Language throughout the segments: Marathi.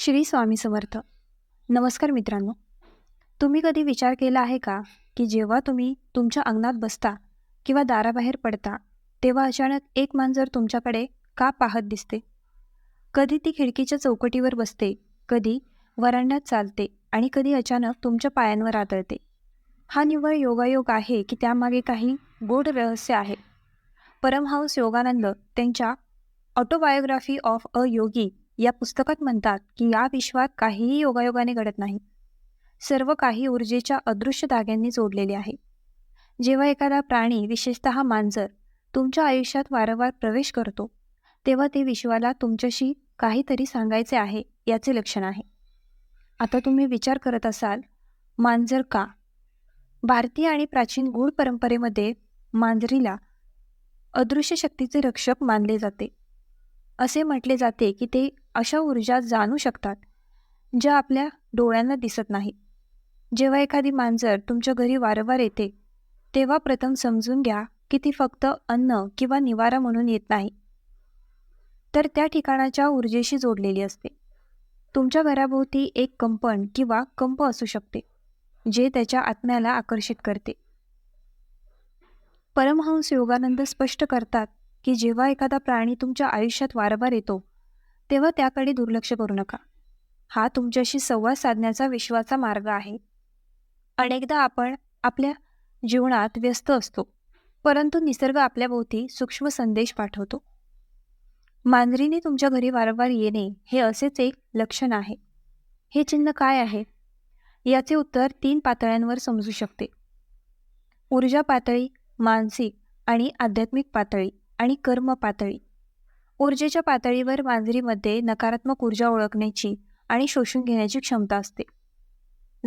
श्री स्वामी समर्थ. नमस्कार मित्रांनो. तुम्ही कधी विचार केला आहे का की जेव्हा तुम्ही तुमच्या अंगणात बसता किंवा दाराबाहेर पडता तेव्हा अचानक एक मांजर तुमच्याकडे का पाहत दिसते? कधी ती खिडकीच्या चौकटीवर बसते कधी वरांड्यात चालते आणि कधी अचानक तुमच्या पायांवर आदळते हा निव्वळ योगायोग आहे की त्यामागे काही गोड रहस्य आहे. परमहंस योगानंद त्यांच्या ऑटोबायोग्राफी ऑफ अ योगी या पुस्तकात म्हणतात की या विश्वात काहीही योगायोगाने घडत नाही. सर्व काही ऊर्जेच्या अदृश्य धाग्यांनी जोडलेले आहे. जेव्हा एखादा प्राणी विशेषतः मांजर तुमच्या आयुष्यात वारंवार प्रवेश करतो तेव्हा ते विश्वाला तुमच्याशी काहीतरी सांगायचे आहे याचे लक्षण आहे. आता तुम्ही विचार करत असाल मांजर का? भारतीय आणि प्राचीन गूढ परंपरेमध्ये मांजरीला अदृश्य शक्तीचे रक्षक मानले जाते. असे म्हटले जाते की ते अशा ऊर्जा जाणू शकतात ज्या आपल्या डोळ्यांना दिसत नाही. जेव्हा एखादी मांजर तुमच्या घरी वारंवार येते तेव्हा प्रथम समजून घ्या की ती फक्त अन्न किंवा निवारा म्हणून येत नाही. तर त्या ठिकाणाच्या ऊर्जेशी जोडलेली असते. तुमच्या घराभोवती एक कंपन किंवा कंप असू शकते जे त्याच्या आत्म्याला आकर्षित करते. परमहंस योगानंद स्पष्ट करतात की जेव्हा एखादा प्राणी तुमच्या आयुष्यात वारंवार येतो तेव्हा त्याकडे दुर्लक्ष करू नका. हा तुमच्याशी संवाद साधण्याचा विश्वाचा मार्ग आहे. अनेकदा आपण आपल्या जीवनात व्यस्त असतो परंतु निसर्ग आपल्याभोवती सूक्ष्म संदेश पाठवतो. मांजरीने तुमच्या घरी वारंवार येणे हे असेच एक लक्षण आहे. हे चिन्ह काय आहे? याचे उत्तर तीन पातळ्यांवर समजू शकते. ऊर्जा पातळी मानसिक आणि आध्यात्मिक पातळी. आणि कर्म पातळी. ऊर्जेच्या पातळीवर मांजरीमध्ये नकारात्मक ऊर्जा ओळखण्याची आणि शोषून घेण्याची क्षमता असते.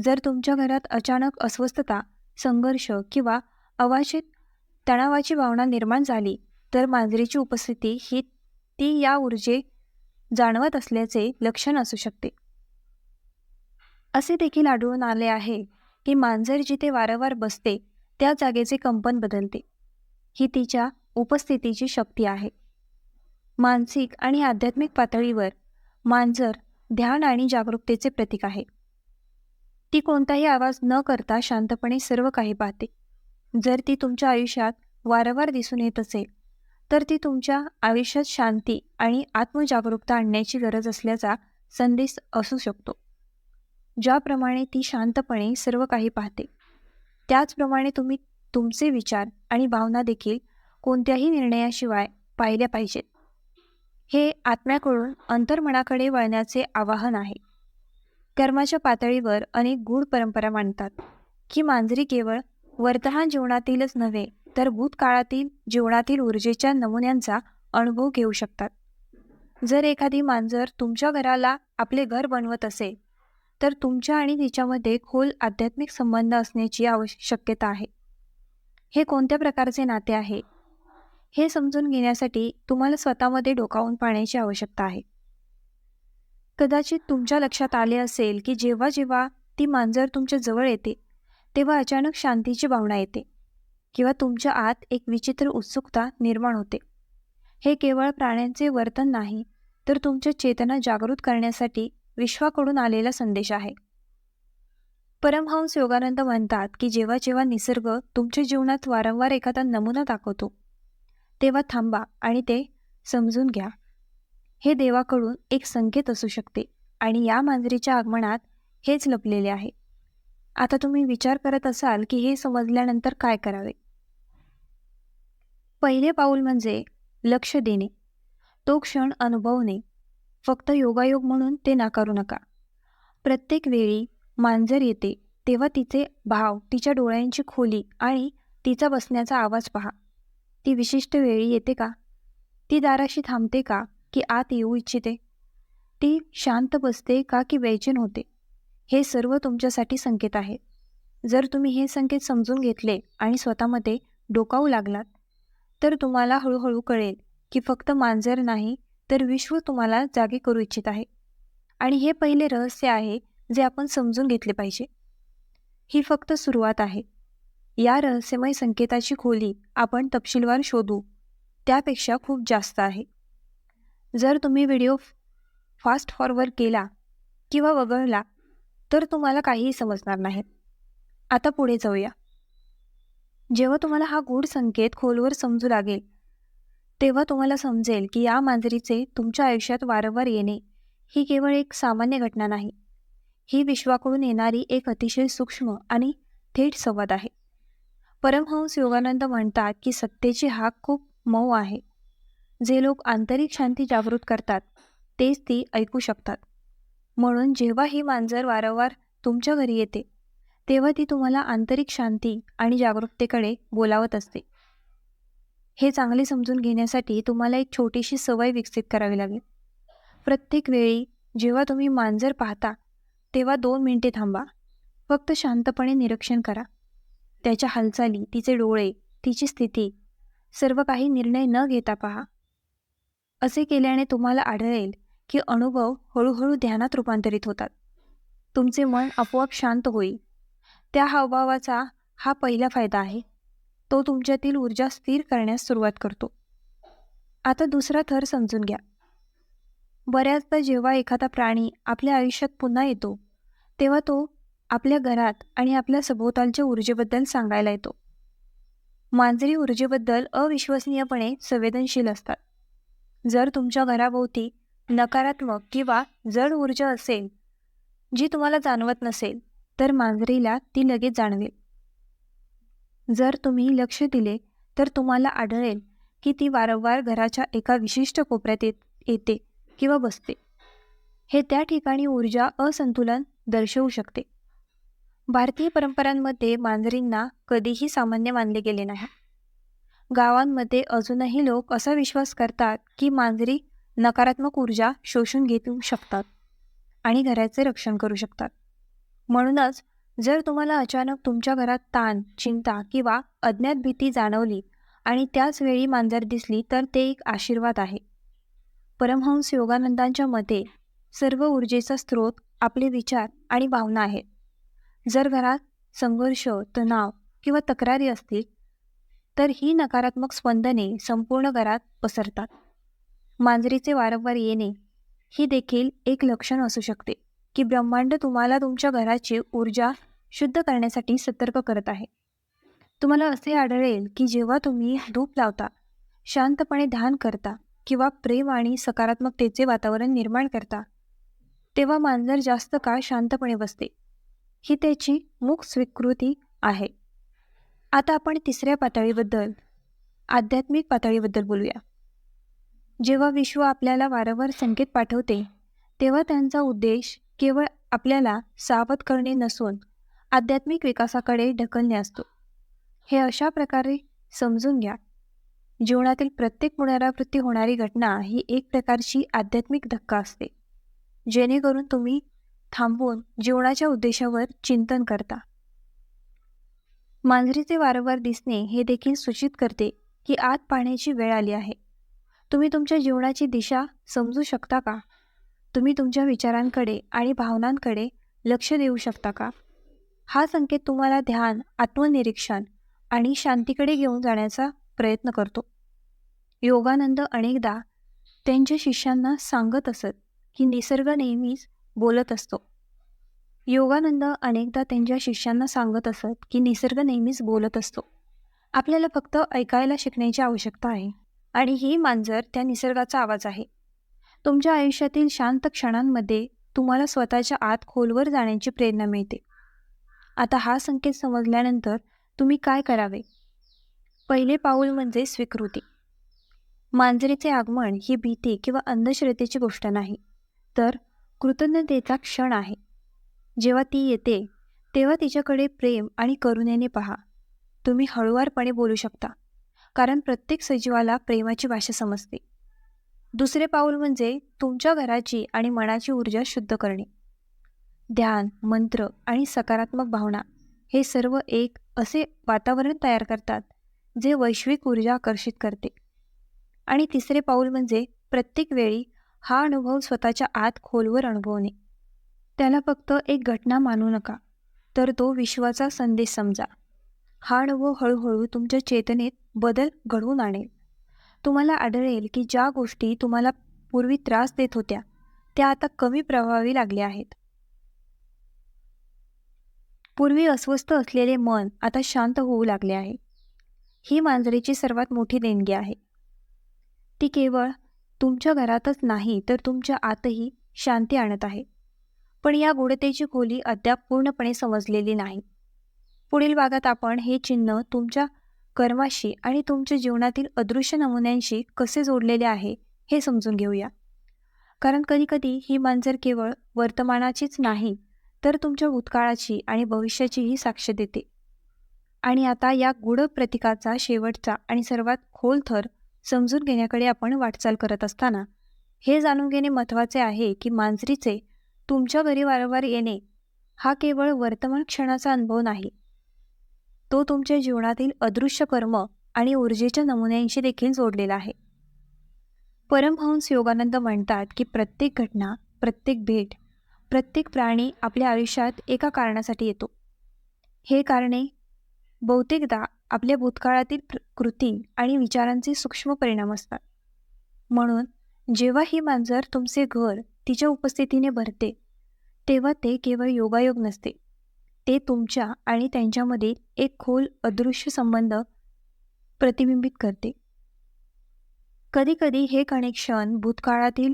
जर तुमच्या घरात अचानक अस्वस्थता संघर्ष किंवा अवांछित तणावाची भावना निर्माण झाली तर मांजरीची उपस्थिती ही ती या ऊर्जे जाणवत असल्याचे लक्षण असू शकते. असे देखील आढळून आले आहे की मांजर जिथे वारंवार बसते त्या जागेचे कंपन बदलते. ही तिच्या उपस्थितीची शक्ती आहे. मानसिक आणि आध्यात्मिक पातळीवर मांजर ध्यान आणि जागरूकतेचे प्रतीक आहे. ती कोणताही आवाज न करता शांतपणे सर्व काही पाहते. जर ती तुमच्या आयुष्यात वारंवार दिसून येत असेल तर ती तुमच्या आयुष्यात शांती आणि आत्मजागरूकता आणण्याची गरज असल्याचा संदेश असू शकतो. ज्याप्रमाणे ती शांतपणे सर्व काही पाहते त्याचप्रमाणे तुम्ही तुमचे विचार आणि भावना देखील कोणत्याही निर्णयाशिवाय पाहिल्या पाहिजेत. हे आत्म्याकडून अंतर्मनाकडे वळण्याचे आवाहन आहे. कर्माच्या पातळीवर अनेक गूढ परंपरा मांडतात की मांजरी केवळ वर्तमान जीवनातीलच नव्हे तर भूतकाळातील जीवनातील ऊर्जेच्या नमुन्यांचा अनुभव घेऊ शकतात. जर एखादी मांजर तुमच्या घराला आपले घर बनवत असेल तर तुमच्या आणि तिच्यामध्ये खोल आध्यात्मिक संबंध असण्याची आवश्यकता आहे. हे कोणत्या प्रकारचे नाते आहे? हे समजून घेण्यासाठी तुम्हाला स्वतःमध्ये डोकावून पाहण्याची आवश्यकता आहे. कदाचित तुमच्या लक्षात आले असेल की जेव्हा जेव्हा ती मांजर तुमच्या जवळ येते तेव्हा अचानक शांतीची भावना येते किंवा तुमच्या आत एक विचित्र उत्सुकता निर्माण होते. हे केवळ प्राण्यांचे वर्तन नाही तर तुमच्या चेतना जागृत करण्यासाठी विश्वाकडून आलेला संदेश आहे. परमहंस योगानंद म्हणतात की जेव्हा जेव्हा निसर्ग तुमच्या जीवनात वारंवार एखादा नमुना दाखवतो तेव्हा थांबा आणि ते समजून घ्या. हे देवाकडून एक संकेत असू शकते आणि या मांजरीच्या आगमनात हेच लपलेले आहे. आता तुम्ही विचार करत असाल की हे समजल्यानंतर काय करावे? पहिले पाऊल म्हणजे लक्ष देणे. तो क्षण अनुभवणे. फक्त योगायोग म्हणून ते नाकारू नका. प्रत्येक वेळी मांजर येते तेव्हा तिचे भाव तिच्या डोळ्यांची खोली आणि तिचा बसण्याचा आवाज पहा. ती विशिष्ट वेळी येते का? ती दाराशी थांबते का? की आत येऊ इच्छिते? ती शांत बसते का की बेचैन होते? हे सर्व तुमच्यासाठी संकेत आहेत जर तुम्ही हे संकेत समजून घेतले आणि स्वतःमध्ये डोकावू लागलात तर तुम्हाला हळूहळू कळेल की फक्त मांजर नाही तर विश्व तुम्हाला जागे करू इच्छित आहे. आणि हे पहिले रहस्य आहे जे आपण समजून घेतले पाहिजे. ही फक्त सुरुवात आहे. या रहस्यमय संकेताची खोली आपण तपशीलवार शोधू. त्यापेक्षा खूप जास्त आहे. जर तुम्ही व्हिडिओ फास्ट फॉरवर्ड केला किंवा वगळला तर तुम्हाला काहीही समजणार नाही आता पुढे जाऊया. जेव्हा तुम्हाला हा गूढ संकेत खोलवर समजू लागेल तेव्हा तुम्हाला समजेल की या मांजरीचे तुमच्या आयुष्यात वारंवार येणे ही केवळ एक सामान्य घटना नाही. ही विश्वाकडून येणारी एक अतिशय सूक्ष्म आणि थेट संवाद आहे. परमहंस योगानंद म्हणतात की सत्तेची हाक खूप मऊ आहे. जे लोक आंतरिक शांती जागृत करतात तेच ती ऐकू शकतात. म्हणून जेव्हा ही मांजर वारंवार तुमच्या घरी येते तेव्हा ती तुम्हाला आंतरिक शांती आणि जागरूकतेकडे बोलावत असते. हे चांगले समजून घेण्यासाठी तुम्हाला एक छोटीशी सवय विकसित करावी लागेल. प्रत्येक वेळी जेव्हा तुम्ही मांजर पाहता तेव्हा दोन मिनिटे थांबा. फक्त शांतपणे निरीक्षण करा. त्याच्या हालचाली तिचे डोळे तिची स्थिती सर्व काही निर्णय न घेता पहा. असे केल्याने तुम्हाला आढळेल की अनुभव हळूहळू ध्यानात रूपांतरित होतात. तुमचे मन आपोआप शांत होईल. त्या हावभावाचा हा पहिला फायदा आहे. तो तुमच्यातील ऊर्जा स्थिर करण्यास सुरुवात करतो. आता दुसरा थर समजून घ्या. बऱ्याचदा जेव्हा एखादा प्राणी आपल्या आयुष्यात पुन्हा येतो तेव्हा तो आपल्या घरात आणि आपल्या सभोवतालच्या ऊर्जेबद्दल सांगायला येतो. मांजरी ऊर्जेबद्दल अविश्वसनीयपणे संवेदनशील असतात. जर तुमच्या घराभोवती नकारात्मक किंवा जड ऊर्जा असेल जी तुम्हाला जाणवत नसेल तर मांजरीला ती लगेच जाणवेल. जर तुम्ही लक्ष दिले तर तुम्हाला आढळेल की ती वारंवार घराच्या एका विशिष्ट कोपऱ्यात येत येते किंवा बसते. हे त्या ठिकाणी ऊर्जा असंतुलन दर्शवू शकते. भारतीय परंपरांमध्ये मांजरींना कधीही सामान्य मानले गेले नाही. गावांमध्ये अजूनही लोक असा विश्वास करतात की मांजरी नकारात्मक ऊर्जा शोषून घेऊ शकतात आणि घराचे रक्षण करू शकतात. म्हणूनच जर तुम्हाला अचानक तुमच्या घरात ताण चिंता किंवा अज्ञात भीती जाणवली आणि त्याच वेळी मांजर दिसली तर ते एक आशीर्वाद आहे. परमहंस योगानंदांच्या मते सर्व ऊर्जेचा स्रोत आपले विचार आणि भावना आहेत. जर घरात संघर्ष तणाव किंवा तक्रारी असतील तर ही नकारात्मक स्पंदने संपूर्ण घरात पसरतात. मांजरीचे वारंवार येणे ही देखील एक लक्षण असू शकते की ब्रह्मांड तुम्हाला तुमच्या घराची ऊर्जा शुद्ध करण्यासाठी सतर्क करत आहे. तुम्हाला असे आढळेल की जेव्हा तुम्ही धूप लावता शांतपणे ध्यान करता किंवा प्रेम आणि सकारात्मकतेचे वातावरण निर्माण करता तेव्हा मांजर जास्त काळ शांतपणे बसते. ही त्याची मुख स्वीकृती आहे. आता आपण तिसऱ्या पातळीबद्दल आध्यात्मिक पातळीबद्दल बोलूया. जेव्हा विश्व आपल्याला वारंवार संकेत पाठवते तेव्हा त्यांचा उद्देश केवळ आपल्याला सावध करणे नसून आध्यात्मिक विकासाकडे ढकलणे असतो. हे अशा प्रकारे समजून घ्या. जीवनातील प्रत्येक पुनरावृत्ती होणारी घटना ही एक प्रकारची आध्यात्मिक धक्का असते. जेणेकरून तुम्ही थांबवून जीवनाच्या उद्देशावर चिंतन करता. मांजरीचे वारंवार दिसणे हे देखील सूचित करते की आत पाहण्याची वेळ आली आहे. तुम्ही तुमच्या जीवनाची दिशा समजू शकता का? तुम्ही तुमच्या विचारांकडे आणि भावनांकडे लक्ष देऊ शकता का? हा संकेत तुम्हाला ध्यान आत्मनिरीक्षण आणि शांतीकडे घेऊन जाण्याचा प्रयत्न करतो. योगानंद अनेकदा त्यांच्या शिष्यांना सांगत असत की निसर्ग नेहमीच बोलत असतो. योगानंद अनेकदा त्यांच्या शिष्यांना सांगत असत की निसर्ग नेहमीच बोलत असतो. आपल्याला फक्त ऐकायला शिकण्याची आवश्यकता आहे आणि ही मांजर त्या निसर्गाचा आवाज आहे. तुमच्या आयुष्यातील शांत क्षणांमध्ये तुम्हाला स्वतःच्या आत खोलवर जाण्याची प्रेरणा मिळते. आता हा संकेत समजल्यानंतर तुम्ही काय करावे? पहिले पाऊल म्हणजे स्वीकृती. मांजरीचे आगमन ही भीती किंवा अंधश्रद्धेची गोष्ट नाही. तर कृतज्ञतेचा क्षण आहे. जेव्हा ती येते तेव्हा तिच्याकडे प्रेम आणि करुणेने पहा. तुम्ही हळुवारपणे बोलू शकता कारण प्रत्येक सजीवाला प्रेमाची भाषा समजते. दुसरे पाऊल म्हणजे तुमच्या घराची आणि मनाची ऊर्जा शुद्ध करणे. ध्यान मंत्र आणि सकारात्मक भावना हे सर्व एक असे वातावरण तयार करतात जे वैश्विक ऊर्जा आकर्षित करते. आणि तिसरे पाऊल म्हणजे प्रत्येक वेळी हा अनुभव स्वतःच्या आत खोलवर अनुभवणे त्याला फक्त एक घटना मानू नका तर तो विश्वाचा संदेश समजा. हा अनुभव हळूहळू तुमच्या चेतनेत बदल घडवून आणेल. तुम्हाला आढळेल की ज्या गोष्टी तुम्हाला पूर्वी त्रास देत होत्या त्या आता कमी प्रभावी लागल्या आहेत. पूर्वी अस्वस्थ असलेले मन आता शांत होऊ लागले आहे. ही मांजरीची सर्वात मोठी देणगी आहे. ती केवळ तुमच्या घरातच नाही तर तुमच्या आतही शांती आणत आहे. पण या गुढतेची खोली अद्याप पूर्णपणे समजलेली नाही. पुढील भागात आपण हे चिन्ह तुमच्या कर्माशी आणि तुमच्या जीवनातील अदृश्य नमुन्यांशी कसे जोडलेले आहे हे समजून घेऊया. कारण कधीकधी ही मांजर केवळ वर्तमानाचीच नाही तर तुमच्या भूतकाळाची आणि भविष्याचीही साक्ष देते. आणि आता या गूढ प्रतिकाचा शेवटचा आणि सर्वात खोल थर समजून घेण्याकडे आपण वाटचाल करत असताना हे जाणून घेणे महत्त्वाचे आहे की मांजरीचे तुमच्या घरी वारंवार येणे हा केवळ वर्तमान क्षणाचा अनुभव नाही. तो तुमच्या जीवनातील अदृश्य कर्म आणि ऊर्जेच्या नमुन्यांशी देखील जोडलेला आहे. परमहंस योगानंद म्हणतात की प्रत्येक घटना प्रत्येक भेट प्रत्येक प्राणी आपल्या आयुष्यात एका कारणासाठी येतो. हे कारणे बहुतेकदा आपल्या भूतकाळातील कृती आणि विचारांचे सूक्ष्म परिणाम असतात. म्हणून जेव्हा ही मांजर तुमचे घर तिच्या उपस्थितीने भरते तेव्हा ते केवळ योगायोग नसते. ते तुमच्या आणि त्यांच्यामधील एक खोल अदृश्य संबंध प्रतिबिंबित करते. कधीकधी हे कनेक्शन भूतकाळातील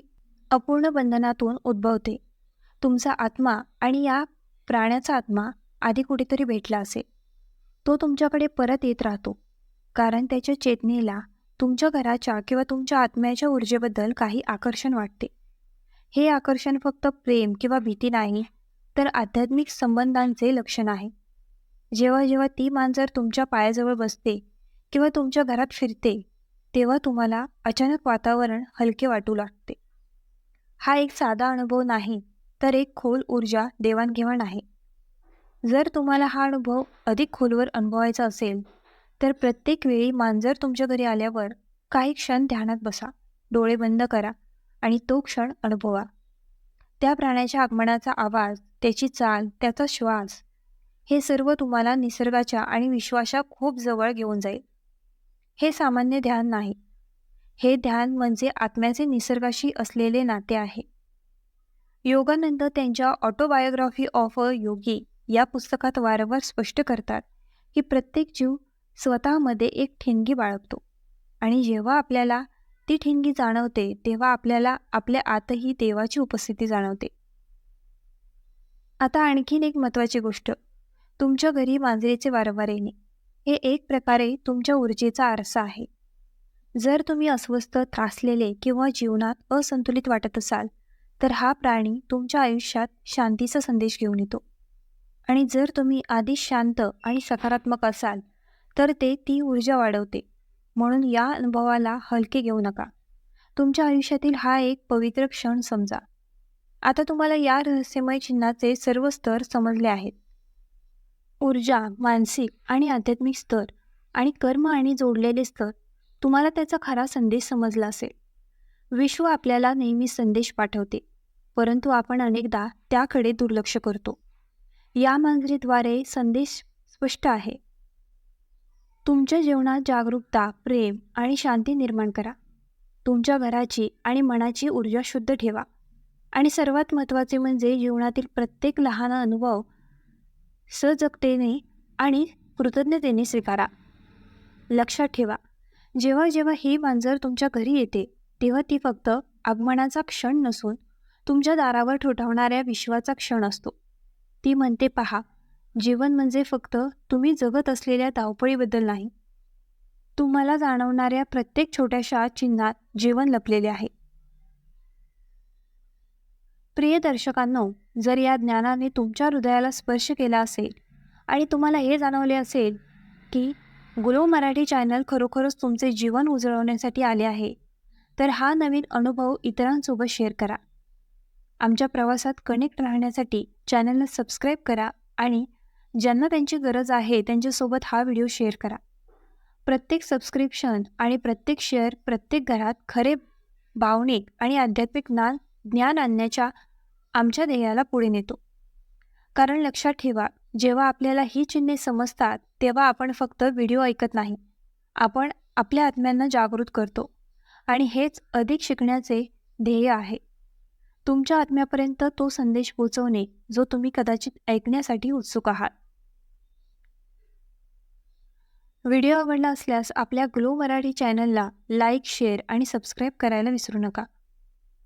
अपूर्ण बंधनातून उद्भवते. तुमचा आत्मा आणि या प्राण्याचा आत्मा आधी कुठेतरी भेटला असेल. तो तुमच्याकडे परत येत राहतो. कारण त्याच्या चेतनेला तुमच्या घराच्या किंवा तुमच्या आत्म्याच्या ऊर्जेबद्दल काही आकर्षण वाटते. हे आकर्षण फक्त प्रेम किंवा भीती नाही तर आध्यात्मिक संबंधांचे लक्षण आहे. जेव्हा जेव्हा ती मांजर तुमच्या पायाजवळ बसते किंवा तुमच्या घरात फिरते तेव्हा तुम्हाला अचानक वातावरण हलके वाटू लागते. हा एक साधा अनुभव नाही तर एक खोल ऊर्जा देवाणघेवाण आहे. जर तुम्हाला हा अनुभव अधिक खोलवर अनुभवायचा असेल तर प्रत्येक वेळी मांजर तुमच्या घरी आल्यावर काही क्षण ध्यानात बसा डोळे बंद करा आणि तो क्षण अनुभवा. त्या प्राण्याच्या आगमनाचा आवाज त्याची चाल त्याचा श्वास हे सर्व तुम्हाला निसर्गाच्या आणि विश्वाच्या खूप जवळ घेऊन जाईल. हे सामान्य ध्यान नाही. हे ध्यान म्हणजे आत्म्याचे निसर्गाशी असलेले नाते आहे. योगानंद त्यांच्या ऑटोबायोग्राफी ऑफ अ योगी या पुस्तकात वारंवार स्पष्ट करतात की प्रत्येक जीव स्वतःमध्ये एक ठिणगी बाळगतो. आणि जेव्हा आपल्याला ती ठिणगी जाणवते तेव्हा आपल्याला आपल्या आतही देवाची उपस्थिती जाणवते. आता आणखीन एक महत्त्वाची गोष्ट. तुमच्या घरी मांजरीचे वारंवार येणे. हे एक प्रकारे तुमच्या ऊर्जेचा आरसा आहे. जर तुम्ही अस्वस्थ त्रासलेले किंवा जीवनात असंतुलित वाटत असाल तर हा प्राणी तुमच्या आयुष्यात शांतीचा संदेश घेऊन येतो. आणि जर तुम्ही आधीच शांत आणि सकारात्मक असाल तर ते ती ऊर्जा वाढवते. म्हणून या अनुभवाला हलके घेऊ नका. तुमच्या आयुष्यातील हा एक पवित्र क्षण समजा. आता तुम्हाला या रहस्यमय चिन्हाचे सर्व स्तर समजले आहेत. ऊर्जा मानसिक आणि आध्यात्मिक स्तर आणि कर्म आणि जोडलेले स्तर तुम्हाला त्याचा खरा संदेश समजला असेल. विश्व आपल्याला नेहमी संदेश पाठवते परंतु आपण अनेकदा त्याकडे दुर्लक्ष करतो. या मांजरीद्वारे संदेश स्पष्ट आहे. तुमच्या जीवनात जागरूकता प्रेम आणि शांती निर्माण करा. तुमच्या घराची आणि मनाची ऊर्जा शुद्ध ठेवा. आणि सर्वात महत्त्वाचे म्हणजे जीवनातील प्रत्येक लहान अनुभव सजगतेने आणि कृतज्ञतेने स्वीकारा. लक्षात ठेवा जेव्हा जेव्हा ही मांजर तुमच्या घरी येते तेव्हा ती फक्त आगमनाचा क्षण नसून तुमच्या दारावर ठोठावणाऱ्या विश्वाचा क्षण असतो. ती म्हणते पहा जीवन म्हणजे फक्त तुम्ही जगत असलेल्या धावपळीबद्दल नाही. तुम्हाला जाणवणाऱ्या प्रत्येक छोट्याशा चिन्हात जीवन लपलेले आहे. प्रिय दर्शकांनो जर या ज्ञानाने तुमच्या हृदयाला स्पर्श केला असेल आणि तुम्हाला हे जाणवले असेल की गुलो मराठी चॅनल खरोखरच तुमचे जीवन उजळवण्यासाठी आले आहे तर हा नवीन अनुभव इतरांसोबत शेअर करा. आमच्या प्रवासात कनेक्ट राहण्यासाठी चॅनलला सबस्क्राईब करा आणि ज्यांना त्यांची गरज आहे त्यांच्यासोबत हा व्हिडिओ शेअर करा. प्रत्येक सबस्क्रिप्शन आणि प्रत्येक शेअर प्रत्येक घरात खरे भावनिक आणि आध्यात्मिक ज्ञान ज्ञान आणण्याच्या आमच्या ध्येयाला पुढे नेतो. कारण लक्षात ठेवा जेव्हा आपल्याला ही चिन्हे समजतात तेव्हा आपण फक्त व्हिडिओ ऐकत नाही. आपण आपल्या आत्म्यांना जागृत करतो. आणि हेच अधिक शिकण्याचे ध्येय आहे. तुमच्या आत्म्यापर्यंत तो संदेश पोचवणे जो तुम्ही कदाचित ऐकण्यासाठी उत्सुक आहात. व्हिडिओ आवडला असल्यास आपल्या ग्लो मराठी चॅनलला लाईक शेअर आणि सबस्क्राईब करायला विसरू नका.